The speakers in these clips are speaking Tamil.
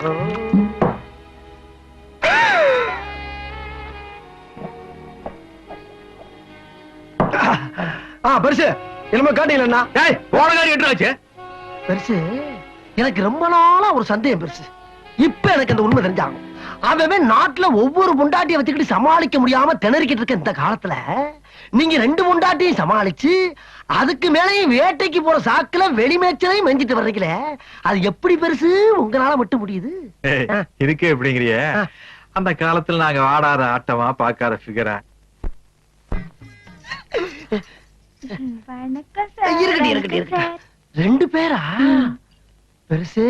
பெருசு. என்னமோ காட்டீங்களா டேய் போன காரி எட்டாச்சு பெருசு எனக்கு ரொம்ப நாளா ஒரு சந்தேகம் பெருசு. இப்ப எனக்கு அந்த உண்மை தெரிஞ்சாகும் அவன் நாட்டுல ஒவ்வொரு முண்டாட்டியை வச்சுக்கிட்டு சமாளிக்க முடியாம திணறிக்கிட்டு இருக்க இந்த காலத்துல நீங்க ரெண்டு முண்டாட்டியும் சமாளிச்சு அதுக்கு மேலேயும் வேட்டைக்கு போற சாக்குல வெளிமேச்சலையும் மெஞ்சிட்டு வர்றீங்களே அது எப்படி பெருசு? உங்களால மட்டும் முடியுது. இருக்கு எப்படிங்கிறிய. அந்த காலத்துல நாங்க ஆடாத ஆட்டமா பாக்காத இருக்கட்டும் ரெண்டு பேரா? பெருசு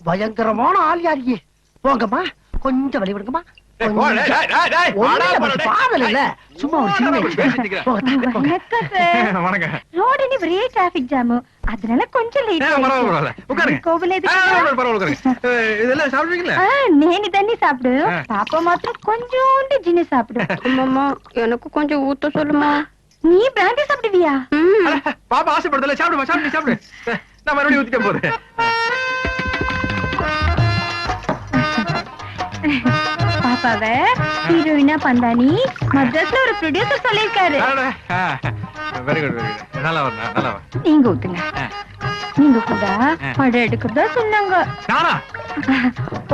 பயங்கரமான ஆள் யாரியே போங்கம்மா. கொஞ்சம் வழி விடுங்கம்மா அதனால கொஞ்சம் నేను தண்ணி சாப்பிடு. பாப்பா மாத்திரம் கொஞ்சோண்டு ஜின்னு சாப்பிடு. அம்மாமா எனக்கு கொஞ்சம் ஊத்த சொல்லுமா? நீ பிராண்டி சாப்பிடுவியா? பாப்பா ஆசைப்படுதல சாப்பிடுமா? சாப்பிடு சாப்பிடு. நான் மறுபடியும் ஊத்திட்டேன் போது. பாப்பாவ ஹீரோயினா பந்தானி? மദ്രാஸ்ல ஒரு ப்ரொடியூசர் சொல்லிருக்காரு வெரி குட் வெரி குட் நல்லா வரணும் நல்லா வரும் நீங்க ஊத்துங்க. நீங்க கூட. படம் எடுக்கிறதா சொன்னாங்க. நானா?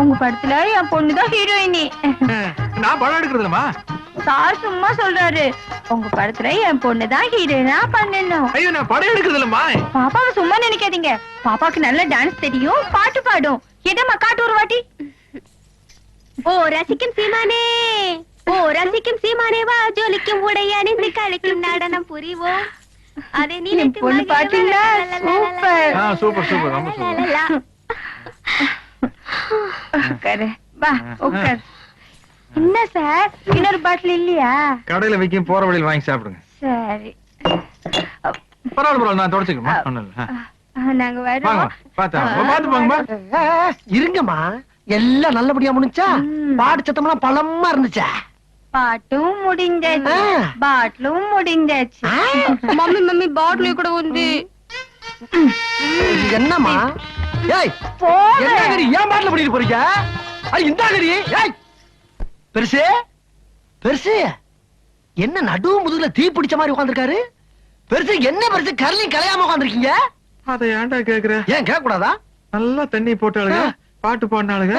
உங்க படத்துல என் பொண்ணுதான் ஹீரோயினி. நான் படம் எடுக்கிறதுலமா சார் சும்மா சொல்றாரு. உங்க படத்துல என் பொண்ணுதான் ஹீரோயினா பண்ணணும். ஐயோ நான் படம் எடுக்கிறதுலமா பாப்பாவை சும்மா நினைக்காதீங்க. பாப்பாக்கு நல்ல டான்ஸ் தெரியும் பாட்டு பாடும். எதம்மா காட்டு ஒரு வாட்டி. ஓ ரசிக்கும் சீமானே. ஓ ரசிக்கும் சீமானே வா ஜொலிக்கும் உடை அணிந்து கழிக்கும் நடனம் புரிவோம். அதை என் பொண்ணு பாத்தீங்களா? சூப்பர். ஆ சூப்பர் சூப்பர் ரொம்ப சூப்பர். வா உட்காரு. என்ன சார்? இன்னொரு பாட்டில் இல்லையா? கடையில விக்கும் போற வழியில் வாங்கி சாப்பிடுங்க. சரி. பரவாயில்ல பரவாயில்ல நான். அஹ், நாங்க வரோம். பாத்தா பாத்து போங்கம்மா இருங்கம்மா. எல்லாம் நல்லபடியா முடிஞ்சா பாட்டு சத்தம்லாம் பழமா இருந்துச்சா? பாட்டும் முடிஞ்சாச்சு. பாட்டிலும் முடிஞ்சாச்சு. மம்மி மம்மி பாட்டிலும் கூட வந்து என்னம்மா? ஏய் என்னகரி ஏன் பாட்டில் பண்ணிட்டு போறீங்க? இந்த இந்தாகரி ஏய். பெருசு? பெருசு? என்ன நடுவு முதுகுல தீ பிடிச்ச மாதிரி உட்காந்துருக்காரு பெருசு என்ன பெருசு? கரலையும் கலையாம உட்காந்துருக்கீங்க அதை ஏன்டா கேக்குற? ஏன் கேட்க கூடாதா நல்லா தண்ணி போட்டு பாட்டு பாடினாளுங்க.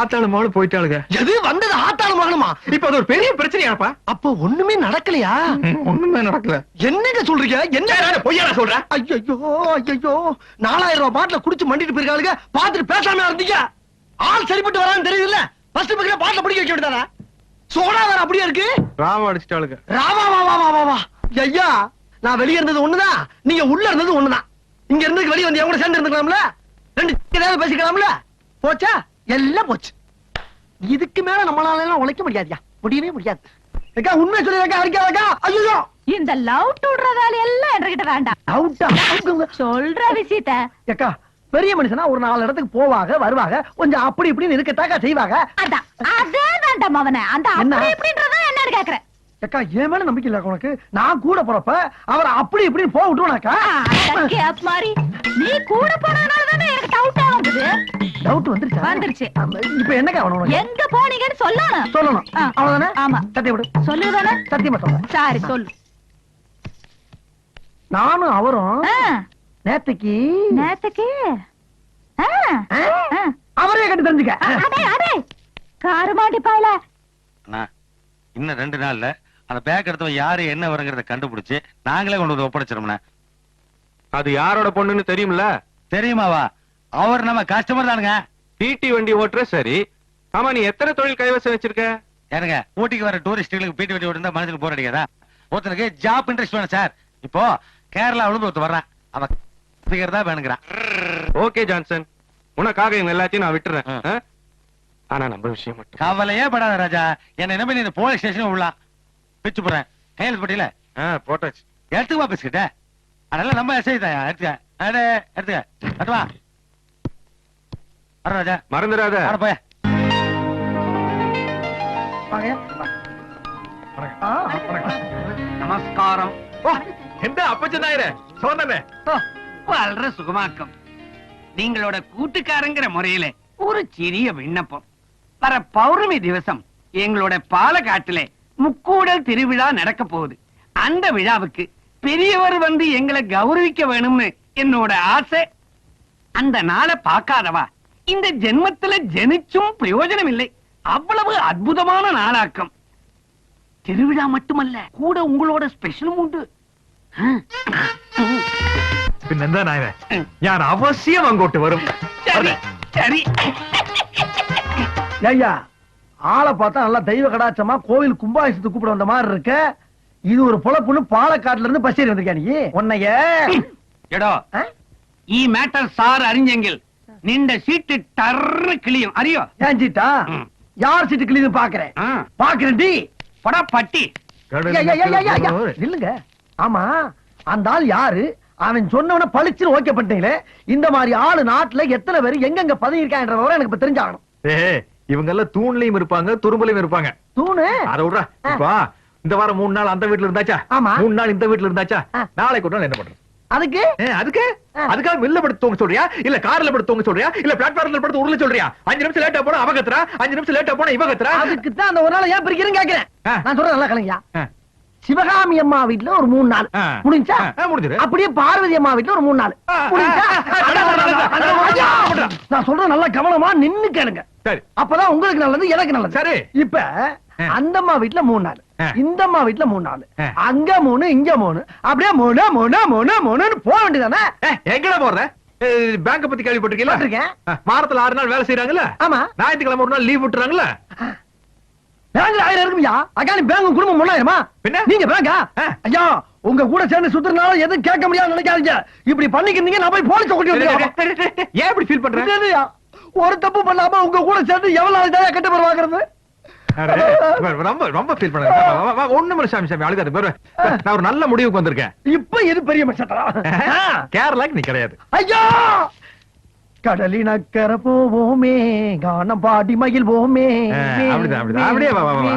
ஆத்தாளு மகளும் போயிட்டாளுங்க. எது வந்தது ஆத்தாள மகனுமா? இப்ப அது ஒரு பெரிய பிரச்சனையாப்பா. அப்போ ஒண்ணுமே நடக்கலையா? ஒண்ணுமே நடக்கல. என்னங்க சொல்றீங்க? என்ன? பொய்யா சொல்ற ஐயோ ஐயோ நாலாயிரம் ரூபாய் பாட்டில குடிச்சு மண்டிட்டு போயிருக்காளுங்க. பாத்துட்டு பேசாம இருந்தீங்க. ஆள் சரிப்பட்டு வரான்னு தெரியுதுல்ல. ஃபர்ஸ்ட் பக்கத்துல பாட்டில பிடிக்க வைக்க வேண்டியதானே சோடா வேற அப்படியே இருக்கு. ராவ அடிச்சிட்டாளுங்க. ராவா வா வா வா வா வா. ஐயா நான் வெளிய இருந்தது ஒண்ணுதான் நீங்க உள்ள இருந்தது ஒண்ணுதான் இங்க இருந்து வெளிய வந்து என் கூட சேர்ந்து இருந்துக்கலாம்ல? ரெண்டு ஏதாவது பேசிக்கலாம்ல? போச்சா? எல்லாம் போச்சு. இதுக்கு மேல நம்மளால எல்லாம் உழைக்க முடியாதுயா. முடியவே முடியாது. அக்கா உண்மை சொல்லிருக்கா அடிக்காதக்கா ஐயோ இந்த லவ் விடுற வேலையெல்லாம் என்கிட்ட வேண்டாம். அவுட்டா சொல்ற விஷயத்த. அக்கா பெரிய மனுஷனா ஒரு நாலு இடத்துக்கு போவாங்க வருவாங்க கொஞ்சம் அப்படி இப்படின்னு இருக்கத்தாக்கா செய்வாங்க அதான். அதே வேண்டாம் அவனை. அந்த? அப்படி இப்படின்றதான் என்னன்னு கேக்குறேன். அக்கா ஏன் மேல நம்பிக்கை இல்ல உனக்கு? நான் கூட போறப்ப அவரை அப்படி இப்படின்னு போக விட்டுருவானாக்கா? மாதிரி நீ கூட போனதுனால தானே டவுட்டா வந்தது. டவுட் வந்துருச்சா? வந்துருச்சு. ஆமா, இப்ப என்னக்கா வேணும் உனக்கு? எங்க போனீங்கன்னு சொல்லணும். அவ்வளவுதானே? ஆமா. சத்தியம் விடு. சொல்லுதானே சத்தியமா சொல்றேன். சரி சொல்லு. நானும் அவரும் நேத்துக்கு நேத்துக்கு. அவரே கண்டு தெரிஞ்சுக்க. அடே அடே. காரமாட்டி பாயல. அண்ணா இன்னும் ரெண்டு நாள்ல அந்த பேக் எடுத்தவன் யாரு என்ன வருங்கிறத கண்டுபிடிச்சு நாங்களே கொண்டு வந்து ஒப்படைச்சிரோம்ண்ணா அது யாரோட பொண்ணுன்னு தெரியும்ல? தெரியுமாவா? அவர் நம்ம கஸ்டமர் தானுங்க. டிடி வண்டி ஓட்டுற சரி. ஆமா நீ எத்தனை தொழில் கைவசம் வச்சிருக்க? ஏனுங்க ஊட்டிக்கு வர டூரிஸ்டுகளுக்கு பீட்டி வண்டி ஓட்டுந்தா மனசுக்கு போர் அடிக்காதா? ஒருத்தனுக்கு ஜாப் இன்ட்ரெஸ்ட் வேணும் சார் இப்போ கேரளாவுல இருந்து ஒருத்தர் வர்றான். அவன் figure தான் வேணுங்கிறான். Okay Johnson. உனக்காக இவங்க எல்லாத்தையும் நான் விட்டுறேன்? ஆனா நம்ம விஷயம் மட்டும். கவலையே படாத ராஜா. என்ன நம்பி நீ போலீஸ் ஸ்டேஷன் விடலாம். பிச்சு போறேன் கையெழுத்து பட்டியல. போட்டாச்சு. எடுத்துக்குவா பிஸ்கிட்ட அதெல்லாம் நம்ம எஸ்ஐ தான் எடுத்துக்க. அடே எடுத்துக்க. எடுத்து வா வர ராஜா. மறந்துடாத. வர போய. நமஸ்காரம். ஓ, என்ன அப்பச்சனாயிர சோதனை. வாழ்ற சுகமாக்கம். நீங்களோட கூட்டுக்காரங்கிற முறையில ஒரு சிறிய விண்ணப்பம். வர பௌர்ணமி திவசம் எங்களோட பாலக்காட்டுல முக்கூடல் திருவிழா நடக்க போகுது. அந்த விழாவுக்கு பெரியவர் வந்து எங்களை கௌரவிக்க வேணும்னு என்னோட ஆசை. அந்த நாளை பார்க்காதவா? இந்த ஜென்மத்துல ஜெனிச்சும் பிரயோஜனம் இல்லை அவ்வளவு அற்புதமான நாளாக்கம். திருவிழா மட்டுமல்ல கூட உங்களோட ஸ்பெஷலும் உண்டு. பின்னெந்தா அவசியம் அங்கோட்டு வரும்? ஆளை பார்த்தா நல்லா தெய்வ கடாச்சமா கோவில் கும்பாபிஷத்துக்கு கூப்பிட வந்த மாதிரி இருக்க. இது ஒரு பொழப்புன்னு பாலக்காட்டுல இருந்து பஸ் ஏறி உன்னைய. எடோ ஈ சார் அறிஞங்கள் நிண்ட சீட்டு டர்னு கிளியும் அறியோ? ஏன் யார் சீட்டு கிளியும் பாக்குறேன். பாக்குறேன் டி. படா பட்டி. நில்லுங்க. ஆமா அந்த ஆள் யாரு? அவன் சொன்னவன பளிச்சுன்னு ஓகே பண்ணிட்டீங்களே. இந்த மாதிரி ஆளு நாட்டுல எத்தனை பேர் எங்கெங்க பதவி இருக்கான்ற விவரம் எனக்கு இப்ப தெரிஞ்சாகணும். இவங்க எல்லாம் தூண்லயும் இருப்பாங்க துரும்புலயும் இருப்பாங்க. தூணு? அதை விடுறா இந்த வாரம் மூணு நாள் அந்த வீட்டுல இருந்தாச்சா? மூணு நாள் இந்த வீட்டுல இருந்தாச்சா? நாளைக்கு ஒரு என்ன பண்றது? அதுக்கு அதுக்கு. அதுக்காக மில்ல படுத்து தூங்க சொல்றியா இல்ல கார்ல படுத்து தூங்க சொல்றியா இல்ல பிளாட்ஃபார்ம்ல படுத்து உருள சொல்றியா அஞ்சு நிமிஷம் லேட்டா போனா அவ கத்துறா அஞ்சு நிமிஷம் லேட்டா போனா இவ கத்துறா அதுக்கு தான் அந்த ஒரு நாள் ஏன் பிரிக்கிறேன்னு கேக்குறேன். நான் சொல்றேன் நல்லா கலைஞா. சிவகாமி அம்மா வீட்டுல ஒரு மூணு நாள். முடிஞ்சா முடிஞ்சிரு. அப்படியே பார்வதி அம்மா வீட்டுல ஒரு மூணு நாள் முடிஞ்சா. நான் சொல்றேன் நல்லா கவனமா நின்னு கேளுங்க சரி அப்பதான் உங்களுக்கு நல்லது எனக்கு நல்லது சரி. இப்ப ஆ. அந்த அம்மா வீட்டுல மூணு நாள். இந்த அம்மா வீட்டுல மூணு நாள். அங்க மூணு இங்க மூணு. அப்படியே மூணு மூணு மூணு மூணுன்னு போக வேண்டியதானே எங்கடா போற? பேங்க பத்தி கேள்விப்பட்டிருக்கீங்களா வாரத்துல ஆறு நாள் வேலை செய்யறாங்கல்ல ஆமா. ஞாயிற்றுக்கிழமை ஒரு நாள் லீவ் விட்டுறாங்கல்ல? பேங்க்ல ஆயிரம் இருக்கும்யா அக்கானி பேங்க் குடும்பம் மூணாயிரமா? பின்ன? நீங்க பேங்கா. ஐயா உங்க கூட சேர்ந்து சுத்துறதுனால எதுவும் கேட்க முடியாது நினைக்காதீங்க. இப்படி பண்ணிக்கிறீங்க நான் போய் போலீஸ் வந்துருக்கேன் ஏன் இப்படி ஃபீல் பண்ற? இல்லையா? ஒரு தப்பு பண்ணாம உங்க கூட சேர்ந்து எவ்வளவு கட்ட பேர் வாங்குறது? அடே, ரொம்ப ரொம்ப ஃபீல் ஒண்ணும் சாமி சாமி அழுகாது நான் ஒரு நல்ல முடிவுக்கு வந்திருக்கேன். இப்ப எது பெரிய கேரளாக்கு நீ கிடையாது. ஐயா! கடலினக்கர போவோமே கானம் பாடி மகிழ்வோமே. ஆ, அப்படிதான் அப்படிதான். அப்படியே வா வா.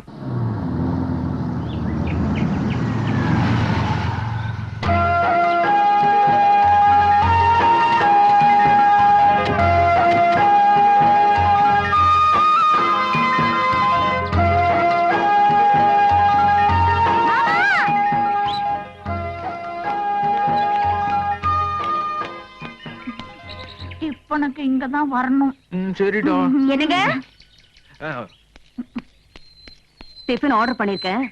எனக்கு இங்கதான் வரணும். சரிடா. என்னங்க? டிஃபன் ஆர்டர் பண்ணிருக்கேன்.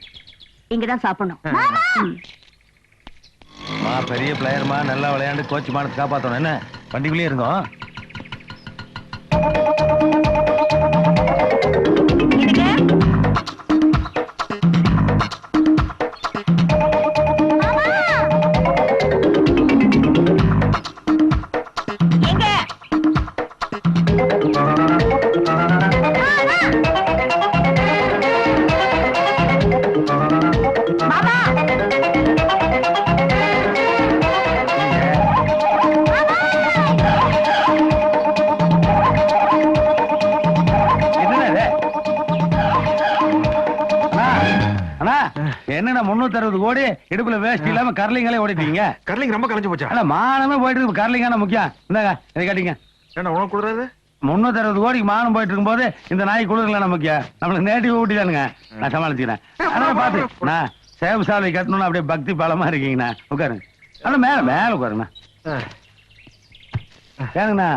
இங்கதான் சாப்பிடணும். பெரிய பிளேயர்மா நல்லா விளையாண்டு கோச் மானத்தை காப்பாத்தணும். என்ன? வண்டிக்குள்ளேயே இருந்தோம் என்னண்ணா முன்னூத்தி அறுபது கோடி இடுப்புல வேஸ்ட் இல்லாம கரலிங்களே ஓடிட்டீங்க. கர்லிங் ரொம்ப கலைஞ்சு போச்சா? அண்ணா மானமே போயிட்டு கரலிங்கான முக்கியம். இந்தாங்க இதை காட்டிங்க. என்ன உனக்கு கொடுறாது முன்னூத்தி அறுபது கோடிக்கு மானம் போயிட்டு இருக்கும்போது இந்த நாய் குளிர்ல நமக்கு. நம்மளுக்கு நேட்டிவ் ஊட்டிதானுங்க நான் சமாளிச்சுக்கிறேன். பாத்து நான் சேவ சாலை கட்டணும்னு அப்படியே பக்தி பாலமா இருக்கீங்கண்ணா. உட்காருங்க. அண்ணா மேல மேல உட்காருங்கண்ணா. ஏங்கண்ணா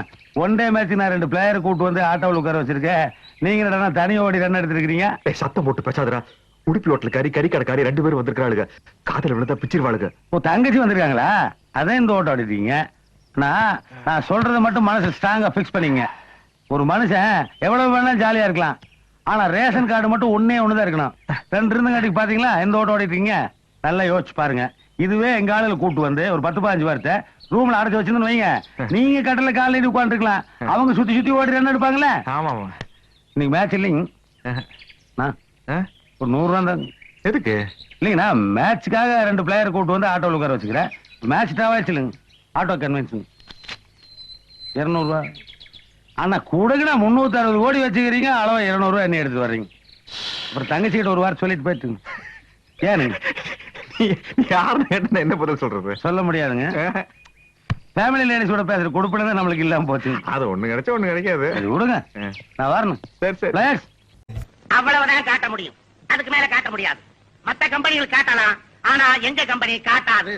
ஒன் டே மேட்ச் நான் ரெண்டு பிளேயர் கூட்டு வந்து ஆட்டோவில் உட்கார வச்சிருக்கேன். நீங்க என்னடா தனி ஓடி ரன் எடுத்திருக்கீங்க சத்தம் போட்டு பேசாதடா. உடுப்பி ஹோட்டல் காரி கறி கடைக்காரி ரெண்டு பேரும் வந்திருக்காளுங்க காதல விழுந்தா பிச்சிருவாளுங்க. ஓ தங்கச்சி வந்திருக்காங்களா? அதான் இந்த ஓட்டம் ஆடிட்டீங்க நான் நான் சொல்றத மட்டும் மனசு ஸ்ட்ராங்கா ஃபிக்ஸ் பண்ணிங்க ஒரு மனுஷன் எவ்வளவு வேணாலும் ஜாலியா இருக்கலாம். ஆனா ரேஷன் கார்டு மட்டும் ஒண்ணே ஒண்ணுதான் இருக்கணும். ரெண்டு இருந்தங்காட்டிக்கு பாத்தீங்களா? எந்த ஓட்டம் ஓடிட்டீங்க நல்லா யோசிச்சு பாருங்க. இதுவே எங்க ஆளுல கூட்டு வந்து ஒரு பத்து பதினஞ்சு வாரத்தை ரூம்ல அடைச்சு வச்சிருந்து வைங்க. நீங்க கட்டல காலையில உட்காந்துருக்கலாம் அவங்க சுத்தி சுத்தி ஓடி ரன் எடுப்பாங்களே? ஆமா இன்னைக்கு மேட்ச் இல்லைங்க? ஒரு நூறு ரூபா தான். எதுக்கு? இல்லைங்கண்ணா மேட்சுக்காக ரெண்டு பிளேயர் கூட்டு வந்து ஆட்டோவில் உட்கார வச்சுக்கிறேன். மேட்ச் டாவாச்சு இல்லைங்க ஆட்டோ கன்வென்ஷன் இரநூறுவா அண்ணா கூடங்கண்ணா முந்நூற்றி அறுபது கோடி வச்சுக்கிறீங்க அளவு இரநூறுவா என்ன எடுத்து வர்றீங்க? அப்புறம் தங்கச்சிக்கிட்ட ஒரு வாரம் சொல்லிட்டு போயிட்டுங்க. ஏனுங்க? நீ யாருன்னு கேட்டா நான் என்ன பதில் சொல்றது? சொல்ல முடியாதுங்க. ஃபேமிலி லேடிஸோட பேசுற கொடுப்பினது நம்மளுக்கு இல்லாம போச்சு. அது ஒண்ணு கிடைச்சா ஒண்ணு கிடைக்காது. சரி விடுங்க. நான் வரணும். சரி சரி. அவ்வளவுதான் காட்ட முடியும். அதுக்கு மேல காட்ட முடியாது. மத்த கம்பெனிகள் காட்டலாம். ஆனா எங்க கம்பெனி காட்டாது?